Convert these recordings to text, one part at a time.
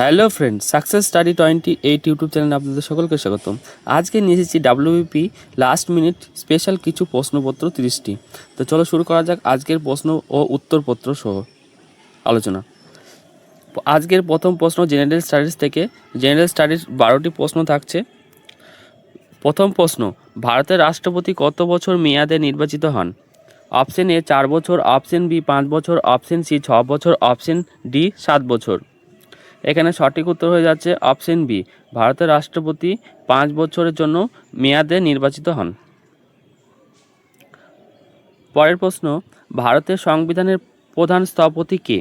Hello friend success study twenty eight YouTube চ্যানেলে আপনাদের সকলকে স্বাগতম। আজকে নিয়ে এসেছি ডাব্লিউবিপি লাস্ট মিনিট স্পেশাল কিছু প্রশ্নপত্র তিরিশটি। তো চলো শুরু করা যাক আজকের প্রশ্ন ও উত্তরপত্র সহ আলোচনা। আজকের প্রথম প্রশ্ন জেনারেল স্টাডিজ থেকে জেনারেল স্টাডিজ বারোটি প্রশ্ন থাকছে। প্রথম প্রশ্ন, ভারতের রাষ্ট্রপতি কত বছর মেয়াদে নির্বাচিত হন? অপশন এ চার বছর অপশন বি পাঁচ বছর অপশন সি ছ বছর অপশন ডি সাত বছর। এখানে সঠিক উত্তর হয়ে যাচ্ছে অপশন বি। ভারতের রাষ্ট্রপতি পাঁচ বছরের জন্য মেয়াদে নির্বাচিত হন। পরের প্রশ্ন, ভারতের সংবিধানের প্রধান স্থপতি কে?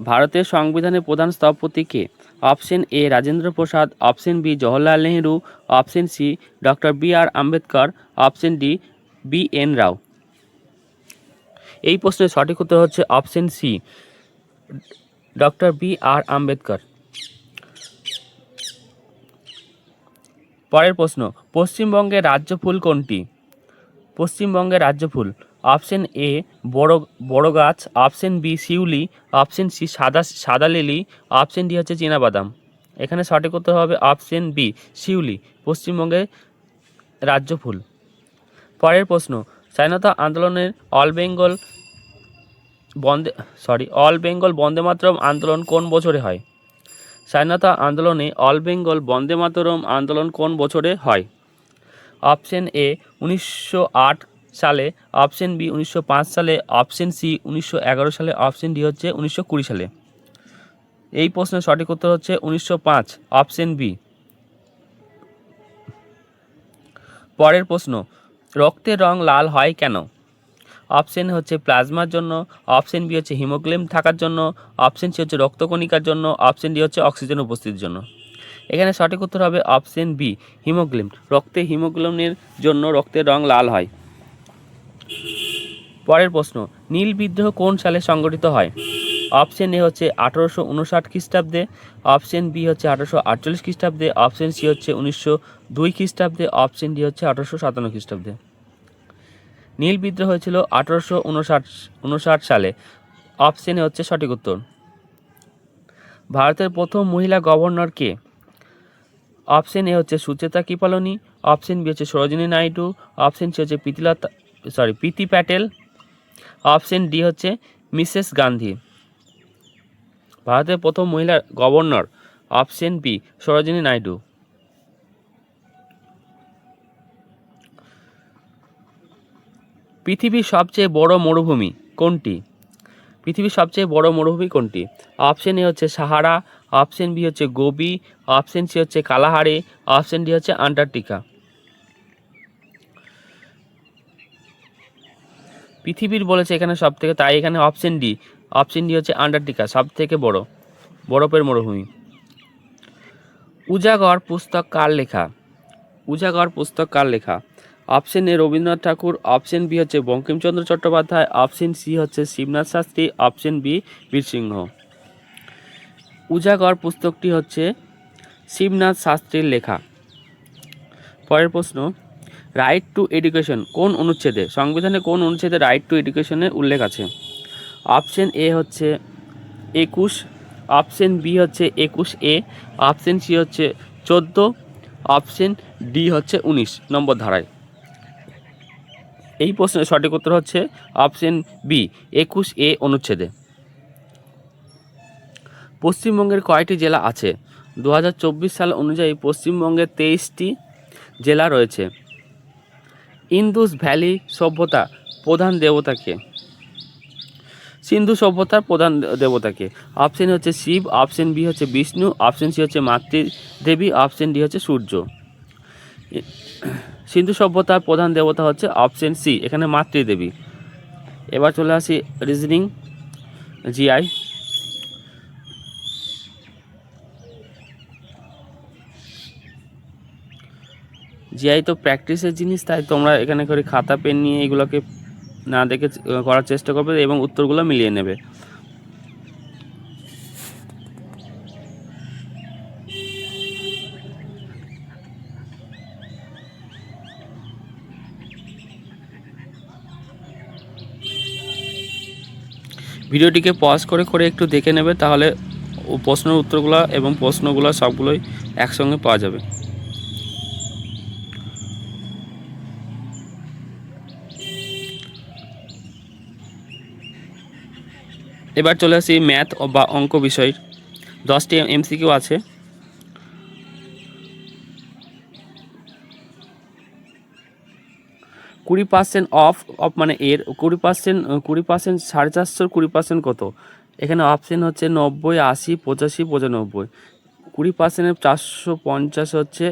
ভারতের সংবিধানের প্রধান স্থপতি কে? Option A, Rajendra Prasad, option B, Jawaharlal Nehru, option C, doctor B R Ambedkar, option D, B N Rao. এই প্রশ্নের সঠিক উত্তর হচ্ছে option C. Doctor B R Ambedkar. পরের প্রশ্ন, পশ্চিমবঙ্গের রাজ্য ফুল কোনটি? পশ্চিমবঙ্গের রাজ্য ফুল অপশন এ, বড় বড় গাছ, অপশন বি, শিউলি, অপশন সি, সাদা সাদা লিলি, অপশন ডি হচ্ছে চীনাবাদাম। এখানে সঠিক উত্তর হবে অপশন বি, শিউলি পশ্চিমবঙ্গের রাজ্য ফুল পরের প্রশ্ন, স্বাধীনতা আন্দোলনের all Bengal Bande sorry all Bengal Bande Mataram আন্দোলন কোন বছরে হয়? স্বাধীনতা আন্দোলনে অল বেঙ্গল বন্দে মাতরম আন্দোলন কোন বছরে হয়? অপশন এ উনিশশো আট সালে অপশন বি উনিশশো পাঁচ সালে অপশন সি উনিশশো এগারো সালে অপশন ডি হচ্ছে উনিশশো কুড়ি সালে। এই প্রশ্নের সঠিক উত্তর হচ্ছে উনিশশো পাঁচ অপশন বি পরের প্রশ্ন, রক্তের রং লাল হয় কেন? অপশন হচ্ছে প্লাজমার জন্য, অপশন বি হচ্ছে হিমোগ্লোবিন থাকার জন্য, অপশন সি হচ্ছে রক্তকণিকার জন্য, অপশন ডি হচ্ছে অক্সিজেন উপস্থিতির জন্য। এখানে সঠিক উত্তর হবে অপশন বি, হিমোগ্লোবিন। রক্তে হিমোগ্লোবিনের জন্য রক্তের রং লাল হয়। পরের প্রশ্ন, নীল বিদ্রোহ কোন সালে সংগঠিত হয়? অপশন এ হচ্ছে আঠারোশো উনষাট খ্রিস্টাব্দে, অপশন বি হচ্ছে আঠারোশো আটচল্লিশ খ্রিস্টাব্দে, অপশন সি হচ্ছে উনিশশো দুই খ্রিস্টাব্দে, অপশন ডি হচ্ছে আঠারোশো সাতান্ন খ্রিস্টাব্দে। নীল বিদ্রোহ হয়েছিল আঠারোশো উনষাট উনষাট সালে। অপশনে হচ্ছে সঠিক উত্তর। ভারতের প্রথম মহিলা গভর্নর কে? অপশন এ হচ্ছে সুচেতা কৃপালনি, অপশন বি হচ্ছে সরোজিনী নাইডু, অপশন সি হচ্ছে Pritilata sorry Priti Patel, option D হচ্ছে মিসেস গান্ধী। ভারতের প্রথম মহিলা governor, option B Sarojini Naidu. পৃথিবীর সবচেয়ে বড় মরুভূমি কোনটি? পৃথিবীর সবচেয়ে বড় মরুভূমি কোনটি? অপশন এ হচ্ছে সাহারা, অপশন বি হচ্ছে গোবি, অপশন সি হচ্ছে কালাহারে, অপশন ডি হচ্ছে আন্টার্কটিকা। পৃথিবীর বলেছে এখানে সব থেকে তাই এখানে অপশন ডি অপশন ডি হচ্ছে আন্টার্কটিকা সব থেকে বড়, বরফের মরুভূমি। উজাগর পুস্তক কার লেখা? উজাগর পুস্তক কার লেখা? Option A Rabindranath Thakur, option B হচ্ছে বঙ্কিমচন্দ্র চট্টোপাধ্যায়, অপশন সি হচ্ছে শিবনাথ শাস্ত্রী, অপশন বি বীরসিংহ। উজাগর পুস্তকটি হচ্ছে শিবনাথ শাস্ত্রীর লেখা। পরের প্রশ্ন রাইট টু এডুকেশন কোন অনুচ্ছেদে, সংবিধানে কোন অনুচ্ছেদে রাইট টু এডুকেশনের উল্লেখ আছে? অপশন এ হচ্ছে একুশ, অপশন বি হচ্ছে একুশ এ, অপশন সি হচ্ছে চোদ্দ, অপশন ডি হচ্ছে উনিশ নম্বর ধারায়। এই প্রশ্নের সঠিক উত্তর হচ্ছে অপশন বি একুশ এ অনুচ্ছেদে। পশ্চিমবঙ্গের কয়টি জেলা আছে? দু হাজার চব্বিশ সাল অনুযায়ী পশ্চিমবঙ্গের তেইশটি জেলা রয়েছে। ইন্দুস ভ্যালি সভ্যতা প্রধান দেবতাকে সিন্ধু সভ্যতার প্রধান দেবতাকে অপশন হচ্ছে শিব, অপশন বি হচ্ছে বিষ্ণু, অপশন সি হচ্ছে মাতৃদেবী, অপশন ডি হচ্ছে সূর্য। সিন্ধু সভ্যতার প্রধান দেবতা হচ্ছে অপশন সি, এখানে মাতৃদেবী। এবার চলে আসি রিজনিং জিআই জিআই তো প্র্যাকটিসের জিনিস, তাই তোমরা এখানে করে খাতা, পেন নিয়ে এগুলোকে না দেখে করার চেষ্টা করবে এবং উত্তরগুলো মিলিয়ে নেবে। ভিডিওটিকে পজ করে করে একটু দেখে নেবে, তাহলে প্রশ্নের উত্তরগুলো এবং প্রশ্নগুলো সবগুলোই একসঙ্গে পাওয়া যাবে। এবার চলে আসি ম্যাথ বা অঙ্ক বিষয়ের। দশটি এমসিকিউ আছে। কুড়ি পার্সেন্ট অফ অফ মানে এর কুড়ি পার্সেন্ট কুড়ি পার্সেন্ট সাড়ে চারশোর কুড়ি পার্সেন্ট কত? এখানে অপশন হচ্ছে নব্বই, আশি, পঁচাশি, পঁচানব্বই। কুড়ি পার্সেন্টের চারশো পঞ্চাশ হচ্ছে,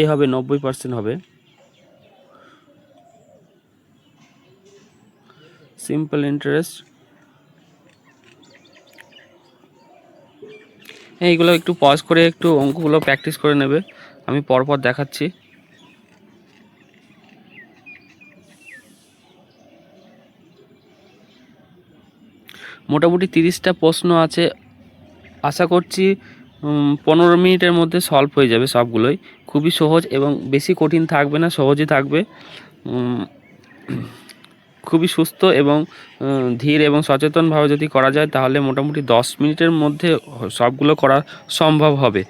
এ হবে, নব্বই পার্সেন্ট হবে। সিম্পল ইন্টারেস্ট এইগুলো একটু পজ করে, একটু অঙ্কগুলো প্র্যাকটিস করে নেবে। আমি পরপর দেখাচ্ছি। মোটামুটি তিরিশটা প্রশ্ন আছে। আশা করছি পনেরো মিনিটের মধ্যে সলভ হয়ে যাবে সবগুলোই। খুবই সহজ এবং বেশি কঠিন থাকবে না, সহজই থাকবে। খুবই সুস্থ এবং ধীর এবং সচেতনভাবে যদি করা যায়, তাহলে মোটামুটি দশ মিনিটের মধ্যে সবগুলো করা সম্ভব হবে।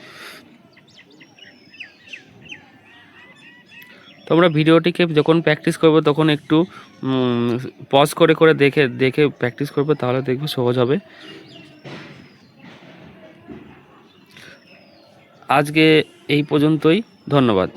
তোমরা ভিডিওটিকে যখন প্র্যাকটিস করবে তখন একটু পজ করে করে দেখে দেখে প্র্যাকটিস করবে, তাহলে দেখবে সহজ হবে। আজকে এই পর্যন্তই, ধন্যবাদ।